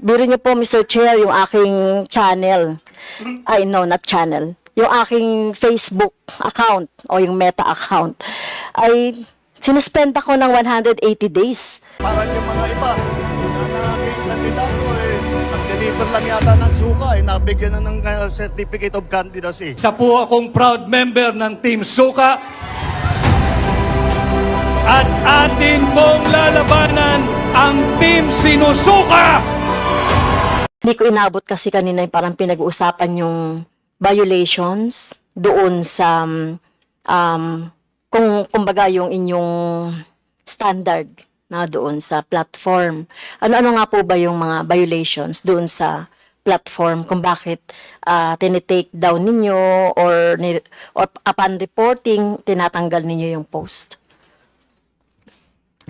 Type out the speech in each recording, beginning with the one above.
biro niyo po, Mr. Chair, yung aking channel. Ay, no, not channel. Yung aking Facebook account o yung Meta account ay sinuspend ako ng 180 days. Parang yung mga iba na naging kandidato eh, nag-deliver lang yata ng suka eh, nabigyan na ng uh, certificate of candidacy. Isa po akong proud member ng Team Suka. At atin pong lalabanan ang Team Sinusuka! Hindi ko inabot kasi kanina parang pinag-uusapan yung violations doon sa um, kung kumbaga yung inyong standard na doon sa platform. Ano-ano nga po ba yung mga violations doon sa platform kung bakit uh, tinitake down ninyo or, or upon reporting, tinatanggal ninyo yung post?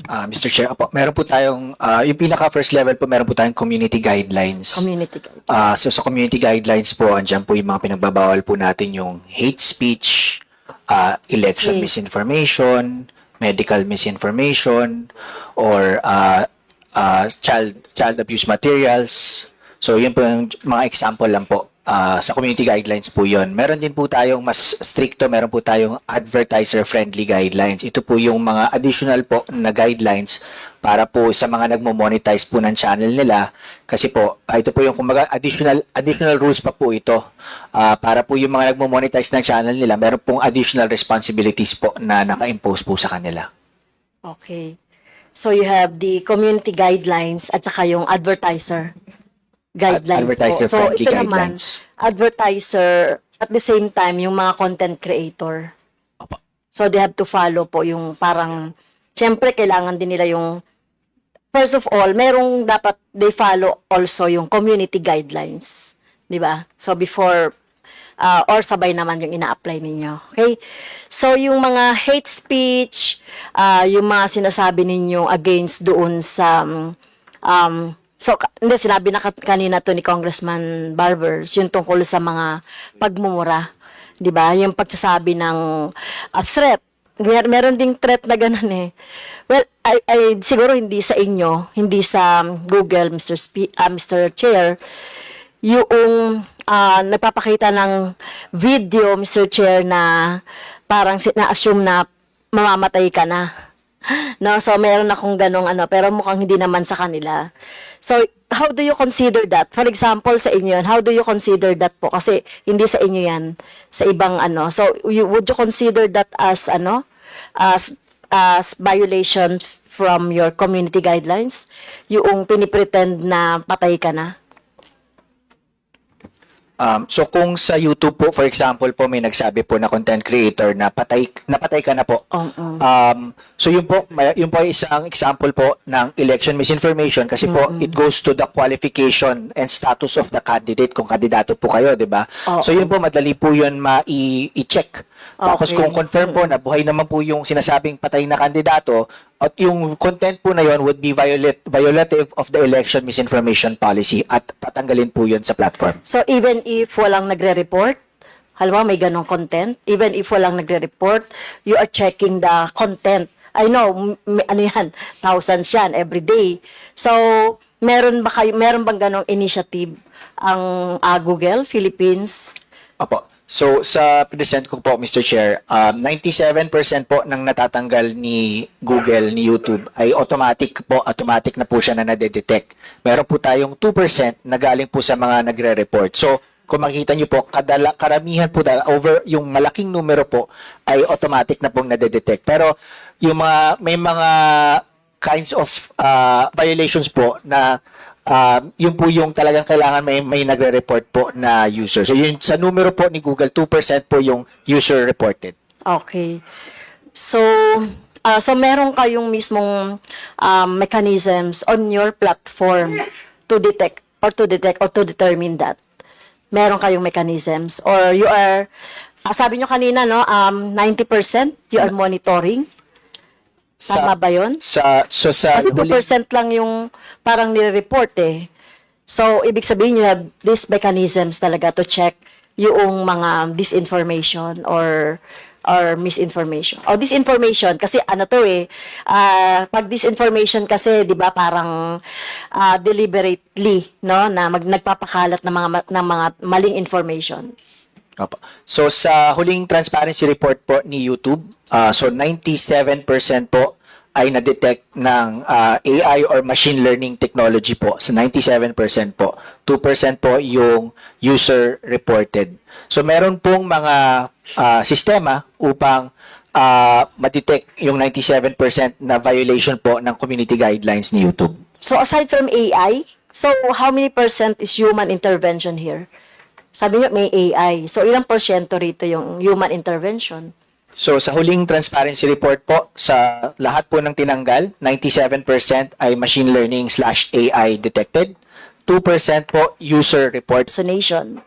Ah, Mr. Chair, apo, meron po tayong, ah, yung pinaka first level po, meron po tayong community guidelines. Community guide. Ah, so sa community guidelines po, andyan po yung mga pinagbabawal po natin yung hate speech, ah, election Okay. misinformation, medical misinformation, or ah, ah, child child abuse materials. So yun po yung mga example lang po. Ah, sa community guidelines po yun. Meron din po tayong mas stricto, meron po tayong advertiser-friendly guidelines. Ito po yung mga additional po na guidelines para po sa mga nagmo-monetize po ng channel nila kasi po ah, ito po yung kumbaga additional additional rules pa po ito Ah, para po yung mga nagmo-monetize ng channel nila meron pong additional responsibilities po na naka-impose po sa kanila. Okay. So you have the community guidelines at saka yung advertiser guidelines. po. So ito naman, guidelines. advertiser at the same time yung mga content creator. Opo. So they have to follow po yung parang syempre kailangan din nila yung first of all, merong dapat they follow also yung community guidelines, 'di ba? So before uh, or sabay naman yung ina-apply ninyo. Okay? So, yung mga hate speech, uh, yung mga sinasabi ninyo against doon sa, um, um, so, hindi, sinabi na ka- kanina to ni Congressman Barbers, yung tungkol sa mga pagmumura. Di ba? Yung pagsasabi ng uh, threat. Mer- meron ding threat na ganun eh. Well, I, I, siguro hindi sa inyo, hindi sa Google, Mr. Spe- ah, Mr. Chair, yung ah, nagpapakita ng video, Mr. Chair, na parang na-assume na mamamatay ka na. No, so meron akong ganong ano, pero mukhang hindi naman sa kanila. So, how do you consider that? For example, sa inyo yan, how do you consider that po? Kasi hindi sa inyo yan, sa ibang ano. So, you, would you consider that as ano, as, as violation from your community guidelines? Yung pinipretend na patay ka na? Um, so kung sa YouTube po, for example po, may nagsabi po na content creator na patay, napatay ka na po. Oo. Um, so yun po, may- yun po ay isang example po ng election misinformation kasi po it goes to the qualification and status of the candidate kung kandidato po kayo, 'di ba? Oo. So yun po madali po yun ma-i-check. Tapos Okay. kung confirm po na buhay naman po yung sinasabing patay na kandidato at yung content po na yun would be violate, violative of the election misinformation policy at tatanggalin po yun sa platform. So even if walang nagre-report, halimbawa may ganong content, even if walang nagre-report, you are checking the content. I know, m- m- ano yan, thousands yan every day. So, meron ba kayo, meron bang ganong initiative ang ah, Google Philippines? Opo. So, sa present ko po, Mr. Chair, um, 97% po ng natatanggal ni Google, ni YouTube, ay automatic po, automatic na po siya na nadedetect. Meron po tayong 2% na galing po sa mga nagre-report. So, kung makikita nyo po, kadala, karamihan po, dahil over yung malaking numero po, ay automatic na pong nadedetect. Pero, yung mga, may mga kinds of uh, violations po na um, yun po yung talagang kailangan may, may nagre-report po na user. So yun sa numero po ni Google, 2% po yung user reported. Okay. So, ah, so meron kayong mismong um, mechanisms on your platform to detect or to detect or to determine that. Meron kayong mechanisms or you are ah, sabi nyo kanina no, um 90% you are monitoring. Tama ba 'yon? Sa, so sa Kasi huli- 2% lang yung parang nire-report eh. So, ibig sabihin you have these mechanisms talaga to check yung mga disinformation or or misinformation. O disinformation kasi ano to eh ah, pag disinformation kasi 'di ba parang ah, deliberately no na mag nagpapakalat ng mga ng mga maling information. Opo. So sa huling transparency report po ni YouTube, ah, so 97% po ay na-detect ng ah, AI or machine learning technology po. So 97% po. 2% po yung user reported. So meron pong mga ah, sistema upang ah, ma-detect yung 97% na violation po ng community guidelines ni YouTube. So aside from AI, so how many percent is human intervention here? Sabi niyo may AI. So ilang porsyento rito yung human intervention? So sa huling transparency report po, sa lahat po ng tinanggal, 97% ay machine learning slash AI detected. 2% po user reports. Vaccination.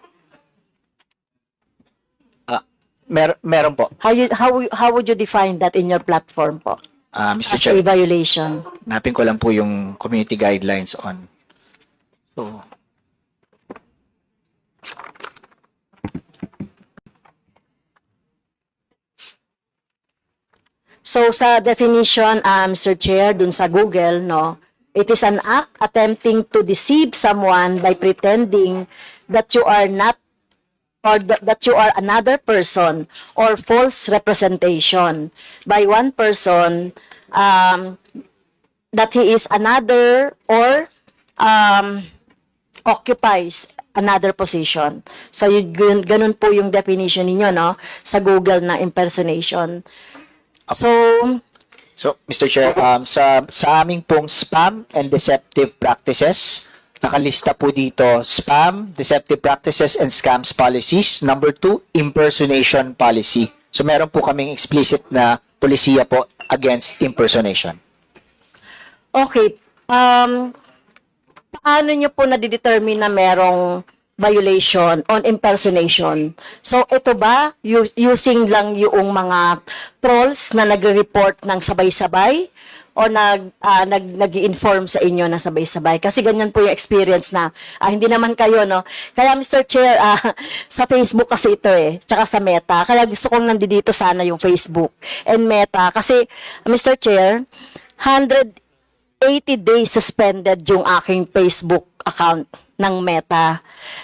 Mer meron po. How you how how would you define that in your platform po? Ah, Mr. As Chair, a violation. napin ko lang po yung community guidelines on. So, So sa definition, uh, Mr. Chair, dun sa Google, no, it is an act attempting to deceive someone by pretending that you are not or th- that you are another person or false representation by one person um, that he is another or um, occupies another position. So yun, ganun po yung definition ninyo no sa Google na impersonation. So, so Mr. Chair, um, sa, sa aming pong spam and deceptive practices, nakalista po dito spam, deceptive practices, and scams policies. Number two, impersonation policy. So meron po kaming explicit na polisiya po against impersonation. okay, um, paano nyo po nadidetermine na merong violation on impersonation? So, ito ba, using lang yung mga trolls na nagre-report ng sabay-sabay? o nag ah, nag nag-inform sa inyo na sabay-sabay kasi ganyan po yung experience na ah, hindi naman kayo no kaya Mr. Chair ah, sa Facebook kasi ito eh tsaka sa Meta kaya gusto kong nandito sana yung Facebook and Meta kasi Mr. Chair 180 days suspended yung aking Facebook account ng Meta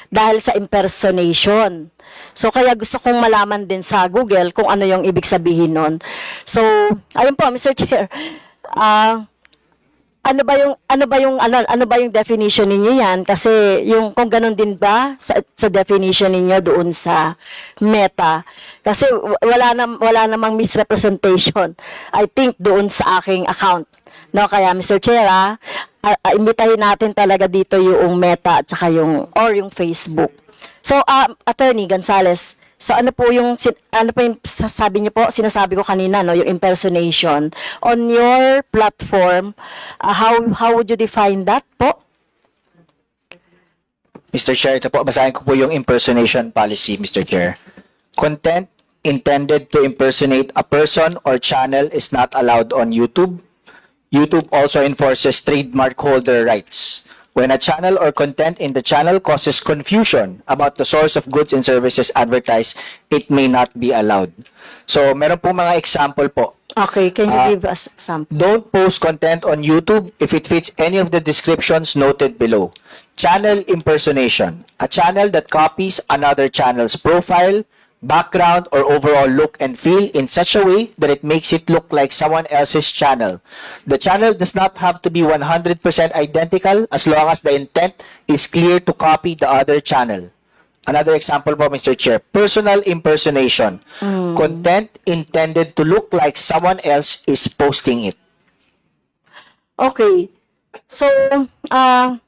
dahil sa impersonation. So kaya gusto kong malaman din sa Google kung ano yung ibig sabihin nun. So, ayun po Mr. Chair. Ah, ano ba yung ano ba yung ano ano ba yung definition ninyo yan kasi yung kung ganun din ba sa, sa definition ninyo doon sa meta kasi wala na wala namang misrepresentation I think doon sa aking account no kaya Mr. Chair ah, imbitahin natin talaga dito yung meta at saka yung or yung Facebook so ah, attorney Gonzales So ano po yung ano po yung sasabi niyo po sinasabi ko kanina no yung impersonation on your platform uh, how how would you define that po? Mr. Chair, ito po, basahin ko po yung impersonation policy, Mr. Chair. Content intended to impersonate a person or channel is not allowed on YouTube. YouTube also enforces trademark holder rights. When a channel or content in the channel causes confusion about the source of goods and services advertised, it may not be allowed. So, meron po mga example po Okay, can you Ah. give us some? Don't post content on YouTube if it fits any of the descriptions noted below. Channel impersonation. A channel that copies another channel's profile, background, or overall look and feel in such a way that it makes it look like someone else's channel. The channel does not have to be 100% identical as long as the intent is clear to copy the other channel. Another example po, Mr. Chair. Personal impersonation. Content intended to look like someone else is posting it. Okay. So, ah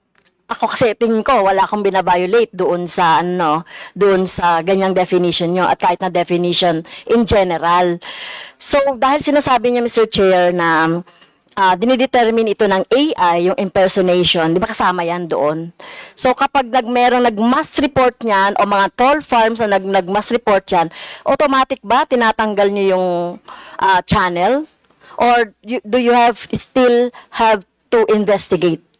ako kasi tingin ko wala akong binabiolate doon sa ano, doon sa ganyang definition nyo at kahit na definition in general. So, dahil sinasabi niya Mr. Chair na ah dinidetermine ito ng AI, yung impersonation, di ba kasama yan doon? So, kapag nag, merong nag-mass report niyan o mga troll farms na nag, nag-mass report yan, automatic ba tinatanggal niyo yung ah, channel? Or do you have still have to investigate?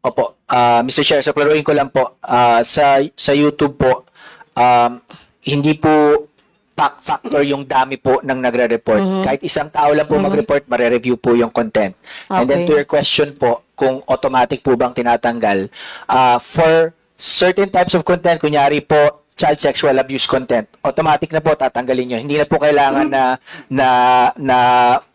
Opo, ah, Mr. Chair, so klaruhin ko lang po, ah, sa, sa YouTube po, um, hindi po fact factor yung dami po ng nagre-report. Kahit isang tao lang po mag-report, mare-review po yung content. And then Okay. to your question po, kung automatic po bang tinatanggal, ah, for certain types of content, kunyari po, child sexual abuse content, automatic na po tatanggalin nyo. Hindi na po kailangan na na na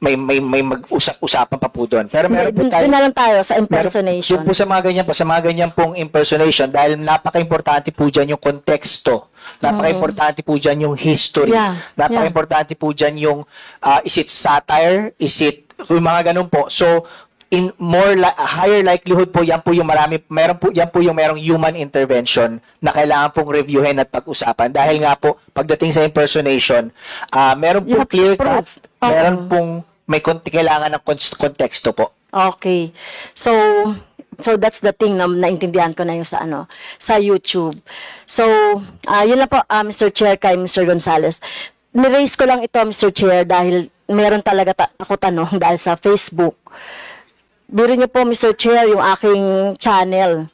may may may mag-usap-usapan pa po doon. Pero meron po Doon tayo na lang tayo sa Meron- impersonation. Yung po sa mga ganyan po, sa mga ganyan pong impersonation, dahil napaka-importante po dyan yung konteksto. Napaka-importante po dyan yung history. Yeah, Napaka-importante po dyan yung, ah, is it satire? Is it, yung mga ganun po. So, in more li- higher likelihood po yan po yung marami meron po yan po yung merong human intervention na kailangan pong reviewin at pag-usapan dahil nga po pagdating sa impersonation ah meron po clear cut. Oo. meron pong may kon- kailangan ng kon- konteksto po Okay. So, so that's the thing na naintindihan ko na yung sa ano, sa YouTube. So, ah yun lang po, ah, Mr. Chair, kay Mr. Gonzales. Niraise ko lang ito, Mr. Chair, dahil meron talaga ta- ako tanong dahil sa Facebook. Biro niyo po, Mr. Chair, yung aking channel.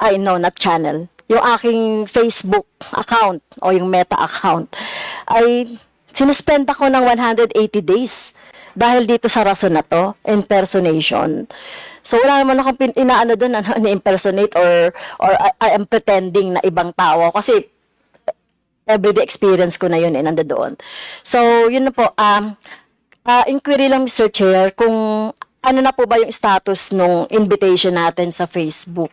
Ay, no, not channel. Yung aking Facebook account o yung Meta account ay sinuspend ako ng 180 days dahil dito sa rason na to, impersonation. So wala naman akong inaano doon, ano, impersonate or or I, I am pretending na ibang tao kasi everyday experience ko na yun eh, nandoon. So, yun na po. Um, ah, inquiry lang, Mr. Chair, kung ano na po ba yung status nung invitation natin sa Facebook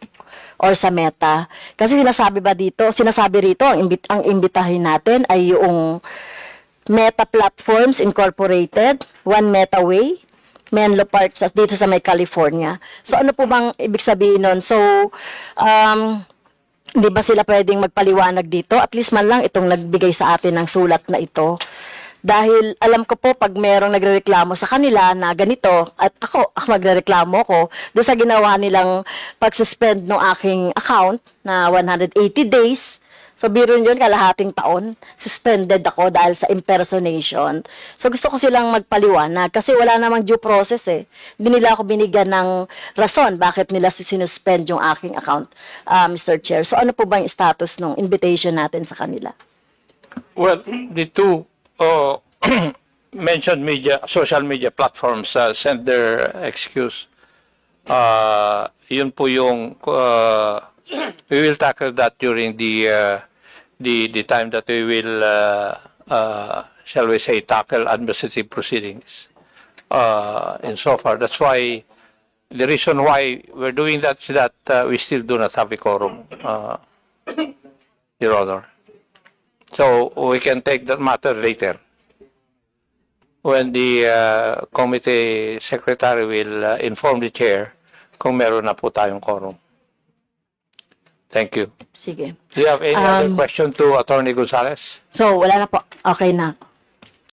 or sa Meta. Kasi sinasabi ba dito, sinasabi rito, ang, imbit, ang imbitahin natin ay yung Meta Platforms Incorporated, One Meta Way, Menlo Park, sa, dito sa may California. So, ano po bang ibig sabihin nun? So, um, hindi ba sila pwedeng magpaliwanag dito? At least man lang itong nagbigay sa atin ng sulat na ito. Dahil alam ko po pag merong nagrereklamo sa kanila na ganito at ako, ako magrereklamo ko doon sa ginawa nilang pag-suspend ng aking account na 180 days. So biro yun, kalahating taon, suspended ako dahil sa impersonation. So gusto ko silang magpaliwanag kasi wala namang due process eh. Hindi nila ako binigyan ng rason bakit nila sinuspend yung aking account, ah, Mr. Chair. So ano po ba yung status ng invitation natin sa kanila? Well, the two uh, mentioned media, social media platforms uh, sent their excuse. Uh, yun po yung uh, we will tackle that during the uh, the the time that we will uh, uh, shall we say tackle administrative proceedings. Uh, in so far, that's why the reason why we're doing that is that uh, we still do not have a quorum, uh, Your Honor. So we can take that matter later. When the uh, committee secretary will uh, inform the chair kung meron na po tayong quorum. Thank you. Sige. Do you have any other Um, question to Attorney Gonzalez? So wala na po. Okay na.